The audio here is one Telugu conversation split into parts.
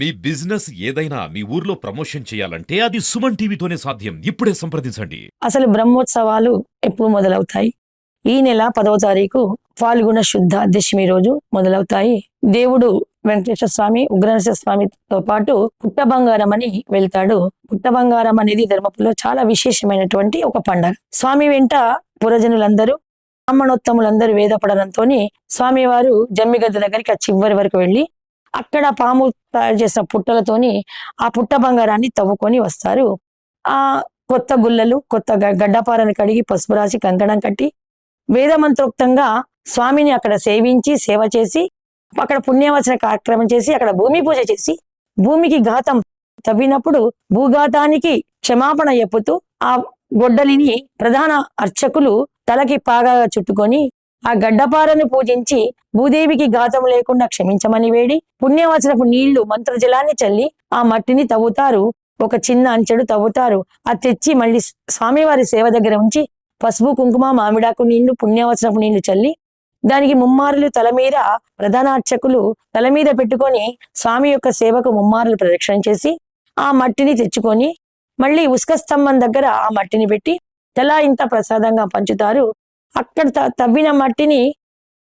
మీ బిజినెస్ ఏదైనా మీ ఊర్లో ప్రమోషన్ చేయాలంటే అది సుమన్ టీవీతోనే సాధ్యం. ఇప్పుడే సంప్రదించండి. అసలు బ్రహ్మోత్సవాలు ఎప్పుడు మొదలవుతాయి? ఈ నెల పదవ తారీఖు ఫాల్గుణ శుద్ధ దశమి రోజు మొదలవుతాయి. దేవుడు వెంకటేశ్వర స్వామి ఉగ్రనరసింహ స్వామితో పాటు పుట్ట బంగారం అని వెళ్తాడు. పుట్ట బంగారం అనేది ధర్మపులో చాలా విశేషమైనటువంటి ఒక పండగ. స్వామి వెంట పురజనులందరూ బ్రాహ్మణోత్తములందరూ వేద పడడంతో స్వామివారు జమ్మిగద్ద దగ్గరికి ఆ చివరి వరకు వెళ్ళి అక్కడ పాము తయారు చేసిన పుట్టలతోని ఆ పుట్ట బంగారాన్ని తవ్వుకొని వస్తారు. ఆ కొత్త గుల్లలు కొత్త గ- గడ్డపారని కడిగి పసుపు రాసి కంకణం కట్టి వేదమంత్రోక్తంగా స్వామిని అక్కడ సేవించి సేవ చేసి అక్కడ పుణ్యవచన కార్యక్రమం చేసి అక్కడ భూమి పూజ చేసి భూమికి ఘాతం తవ్వినప్పుడు భూఘాతానికి క్షమాపణ చెప్పుతూ ఆ గొడ్డలిని ప్రధాన అర్చకులు తలకి పాగా చుట్టుకొని ఆ గడ్డపారను పూజించి భూదేవికి ఘాతం లేకుండా క్షమించమని వేడి పుణ్యవచనపు నీళ్ళు మంత్రజలాన్ని చల్లి ఆ మట్టిని తవ్వుతారు. ఒక చిన్న అంచెడు తవ్వుతారు. అది తెచ్చి మళ్ళీ స్వామివారి సేవ దగ్గర ఉంచి పసుపు కుంకుమ మామిడాకు నీళ్ళు పుణ్యవచనపు నీళ్ళు చల్లి దానికి ముమ్మారులు తల మీద ప్రధానార్చకులు తల మీద పెట్టుకొని స్వామి యొక్క సేవకు ముమ్మారులు ప్రదక్షిణ చేసి ఆ మట్టిని తెచ్చుకొని మళ్ళీ ఉస్క స్తంభం దగ్గర ఆ మట్టిని పెట్టి తెలా ఇంత ప్రసాదంగా పంచుతారు. అక్కడ త- తవ్విన మట్టిని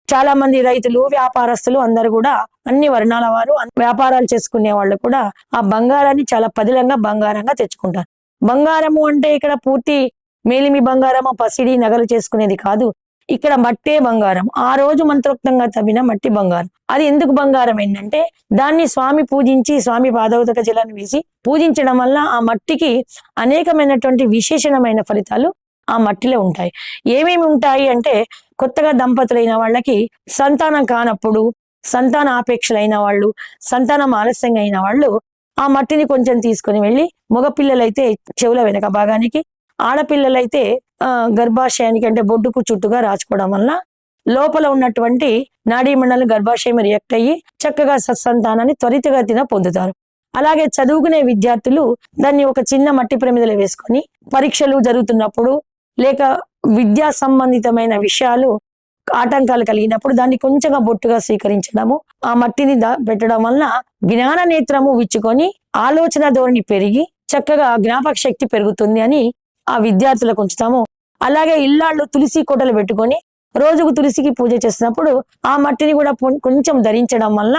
చాలా మంది రైతులు వ్యాపారస్తులు అందరు కూడా అన్ని వర్ణాల వారు వ్యాపారాలు చేసుకునే వాళ్ళు కూడా ఆ బంగారాన్ని చాలా పదిలంగా బంగారంగా తెచ్చుకుంటారు. బంగారము అంటే ఇక్కడ పూర్తి మేలిమి బంగారము పసిడి నగలు చేసుకునేది కాదు. ఇక్కడ మట్టే బంగారం. ఆ రోజు మంత్రోక్తంగా తవ్విన మట్టి బంగారం. అది ఎందుకు బంగారం ఏంటంటే దాన్ని స్వామి పూజించి స్వామి పాదవతక జలాన్ని వేసి పూజించడం వల్ల ఆ మట్టికి అనేకమైనటువంటి విశేషణమైన ఫలితాలు ఆ మట్టిలో ఉంటాయి. ఏమేమి ఉంటాయి అంటే కొత్తగా దంపతులైన వాళ్ళకి సంతానం కానప్పుడు సంతాన ఆపేక్షలైన వాళ్ళు సంతానం ఆలస్యంగా అయిన వాళ్ళు ఆ మట్టిని కొంచెం తీసుకొని వెళ్ళి మగపిల్లలైతే చెవుల వెనక భాగానికి ఆడపిల్లలైతే గర్భాశయానికి అంటే బొడ్డుకు చుట్టుగా రాచుకోవడం వల్ల లోపల ఉన్నటువంటి నాడీ మండలం గర్భాశయం రియాక్ట్ అయ్యి చక్కగా సత్సంతానాన్ని త్వరితగతిన పొందుతారు. అలాగే చదువుకునే విద్యార్థులు దాన్ని ఒక చిన్న మట్టి ప్రమిదలో వేసుకొని పరీక్షలు జరుగుతున్నప్పుడు లేక విద్యా సంబంధితమైన విషయాలు ఆటంకాలు కలిగినప్పుడు దాన్ని కొంచెంగా బొట్టుగా స్వీకరించడము ఆ మట్టిని దా- పెట్టడం వలన జ్ఞాన నేత్రము విచ్చుకొని ఆలోచన ధోరణి పెరిగి చక్కగా జ్ఞాపక శక్తి పెరుగుతుంది అని ఆ విద్యార్థులకు ఉంచుతాము. అలాగే ఇల్లాళ్ళు తులసి కోటలు పెట్టుకొని రోజుకు తులసికి పూజ చేసినప్పుడు ఆ మట్టిని కూడా కొంచెం ధరించడం వల్ల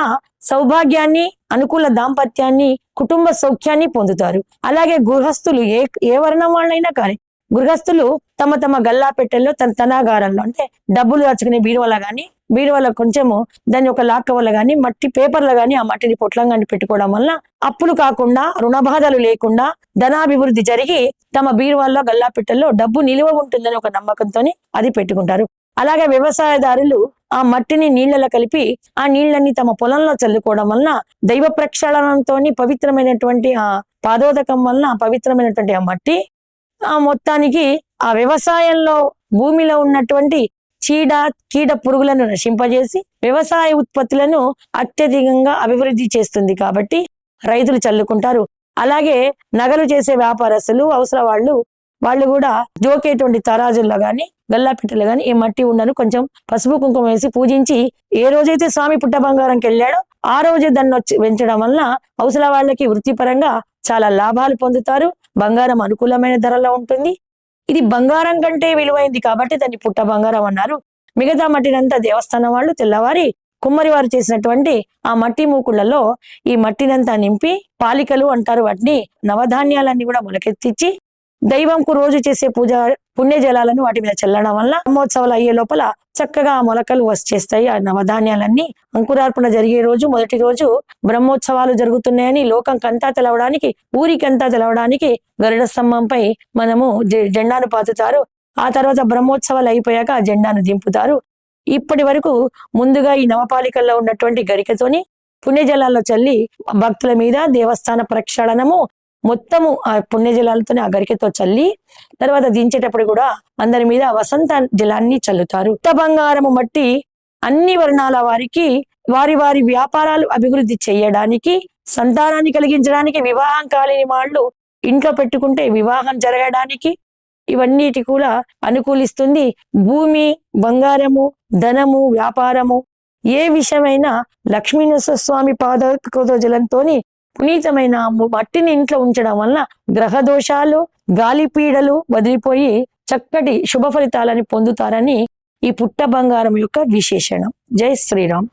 సౌభాగ్యాన్ని అనుకూల దాంపత్యాన్ని కుటుంబ సౌఖ్యాన్ని పొందుతారు. అలాగే గృహస్థులు ఏ ఏ వర్ణం వాళ్ళైనా కానీ గృహస్థులు తమ తమ గల్లా పెట్టెల్లో తన తనాగారంలో అంటే డబ్బులు దాచుకునే బీరువాల గాని బీరువాల కొంచెము దాని ఒక లాక్క వల్ల గాని మట్టి పేపర్ల గాని ఆ మట్టిని పొట్లంగాని పెట్టుకోవడం వల్ల అప్పులు కాకుండా రుణ బాధలు లేకుండా ధనాభివృద్ధి జరిగి తమ బీరువాల్లో గల్లా పెట్టెల్లో డబ్బు నిలువ ఉంటుందని ఒక నమ్మకంతో అది పెట్టుకుంటారు. అలాగే వ్యవసాయదారులు ఆ మట్టిని నీళ్ళలో కలిపి ఆ నీళ్ళని తమ పొలంలో చల్లుకోవడం వలన దైవ ప్రక్షాళనంతో పవిత్రమైనటువంటి ఆ పాదోదకం వలన పవిత్రమైనటువంటి ఆ మట్టి మొత్తానికి ఆ వ్యవసాయంలో భూమిలో ఉన్నటువంటి చీడ కీడ పురుగులను నశింపజేసి వ్యవసాయ ఉత్పత్తులను అత్యధికంగా అభివృద్ధి చేస్తుంది కాబట్టి రైతులు చల్లుకుంటారు. అలాగే నగలు చేసే వ్యాపారస్తులు అవసర వాళ్ళు వాళ్ళు కూడా జోకేటువంటి తరాజుల్లో కానీ గల్లాపిట్టలు కానీ ఈ మట్టి ఉండను. కొంచెం పసుపు కుంకుమ వేసి పూజించి ఏ రోజైతే స్వామి పుట్ట బంగారంకి వెళ్ళాడో ఆ రోజే దాన్ని వచ్చి పెంచడం వలన అవసర వాళ్ళకి వృత్తిపరంగా చాలా లాభాలు పొందుతారు. బంగారం అనుకూలమైన ధరలో ఉంటుంది. ఇది బంగారం కంటే విలువైంది కాబట్టి దాన్ని పుట్ట బంగారం అన్నారు. మిగతా మట్టినంతా దేవస్థానం వాళ్ళు తెల్లవారి కుమ్మరి వారు చేసినటువంటి ఆ మట్టి మూకుళ్ళలో ఈ మట్టినంతా నింపి పాలికలు అంటారు వాటిని నవధాన్యాలన్నీ కూడా మొలకెత్తిచ్చి దైవంకు రోజు చేసే పూజ పుణ్య జలాలను వాటి మీద చల్లడం వల్ల బ్రహ్మోత్సవాలు అయ్యే లోపల చక్కగా ఆ మొలకలు వచ్చేస్తాయి ఆ నవధాన్యాలన్నీ అంకురార్పణ జరిగే రోజు మొదటి రోజు బ్రహ్మోత్సవాలు జరుగుతున్నాయని లోకంకంతా తెలవడానికి ఊరికంతా తెలవడానికి గరుడ స్తంభంపై మనము జె- జెండాను పాతుతారు. ఆ తర్వాత బ్రహ్మోత్సవాలు అయిపోయాక ఆ జెండాను దింపుతారు. ఇప్పటి వరకు ముందుగా ఈ నవపాలికల్లో ఉన్నటువంటి గరికతోని పుణ్యజలాల్లో చల్లి భక్తుల మీద దేవస్థాన ప్రక్షాళనము మొత్తము ఆ పుణ్య జలాలతోనే ఆ గరికతో చల్లి తర్వాత దించేటప్పుడు కూడా అందరి మీద వసంత జలాన్ని చల్లుతారు. ఉత్త బంగారము మట్టి అన్ని వర్ణాల వారికి వారి వారి వ్యాపారాలు అభివృద్ధి చేయడానికి సంతానాన్ని కలిగించడానికి వివాహం కాలేని వాళ్ళు ఇంట్లో పెట్టుకుంటే వివాహం జరగడానికి ఇవన్నిటి కూడా అనుకూలిస్తుంది. భూమి బంగారము ధనము వ్యాపారము ఏ విషయమైనా లక్ష్మీనరసింహ స్వామి పాదకతో జలంతోని పునీతమైన మట్టిని ఇంట్లో ఉంచడం వలన గ్రహ దోషాలు గాలి పీడలు వదిలిపోయి చక్కటి శుభ ఫలితాలని పొందుతారని ఈ పుట్ట బంగారం యొక్క విశేషణం. జై శ్రీరామ్.